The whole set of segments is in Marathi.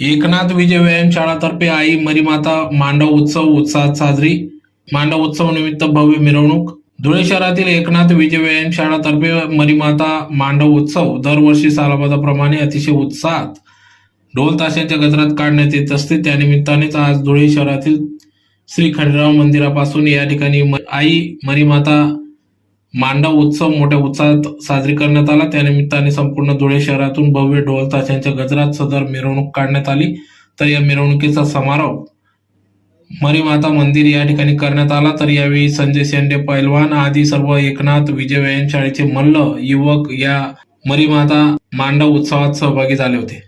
एकनाथ विजय व्यायाम शाळातर्फे आई मरीमाता मांडव उत्सव उत्साहात साजरी. मांडव उत्सव निमित्त भव्य मिरवणूक. धुळे शहरातील एकनाथ विजय व्यायाम शाळातर्फे मरीमाता मांडव उत्सव दरवर्षी सालाबादाप्रमाणे अतिशय उत्साहात. ढोल ताशांच्या गजरात काढण्यात येत असते. त्यानिमित्तानेच आज धुळे शहरातील श्री खंडराव मंदिरापासून या ठिकाणी म- आई मरीमाता मांडव उत्सव मोठ्या उत्साहात साजरी करण्यात आला. त्यानिमित्ताने संपूर्ण धुळे शहरातून भव्य ढोल ताशांच्या गजरात सदर मिरवणूक काढण्यात आली. तर या मिरवणुकीचा समारोप मरीमाता मंदिर या ठिकाणी करण्यात आला. तर यावेळी संजय शेंडे पैलवान आदी सर्व एकनाथ विजय व्यायामशाळेचे मल्ल युवक या मरीमाता मांडव उत्सवात सहभागी झाले होते.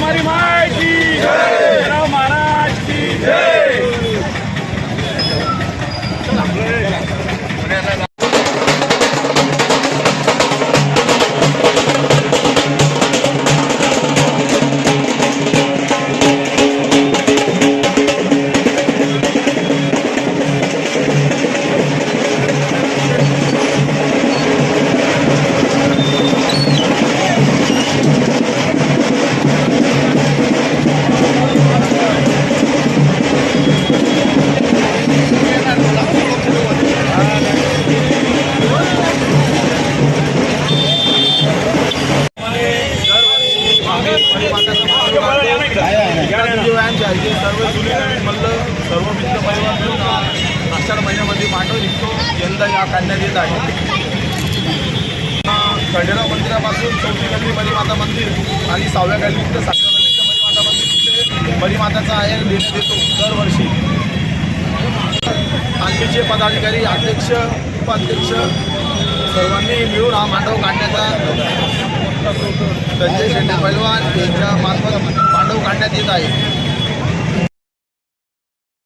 मारी माय की जय. राव महाराज की जय. व्यायामशाळेचे सर्व जुने नवीन मल्ल सर्व मित्र परिवार मिळून आषाढ महिन्यामध्ये मांडव निघतो यंदा या काढण्यात येत आहे खंडेराव मंदिरापासून चौथी गल्ली मरीमाता मंदिर आणि सहाव्या गल्लीत ते सातव्या गल्लीचं मरीमाता मंदिर तिथे मरीमाताचा आहे देण्यात येतो दरवर्षी. आर्मीचे पदाधिकारी अध्यक्ष उपाध्यक्ष सर्वांनी मिळून हा मांडव काढण्याचा संजय शेंडे पैलवान यांच्या मार्फत मांडव काढण्यात येत आहे.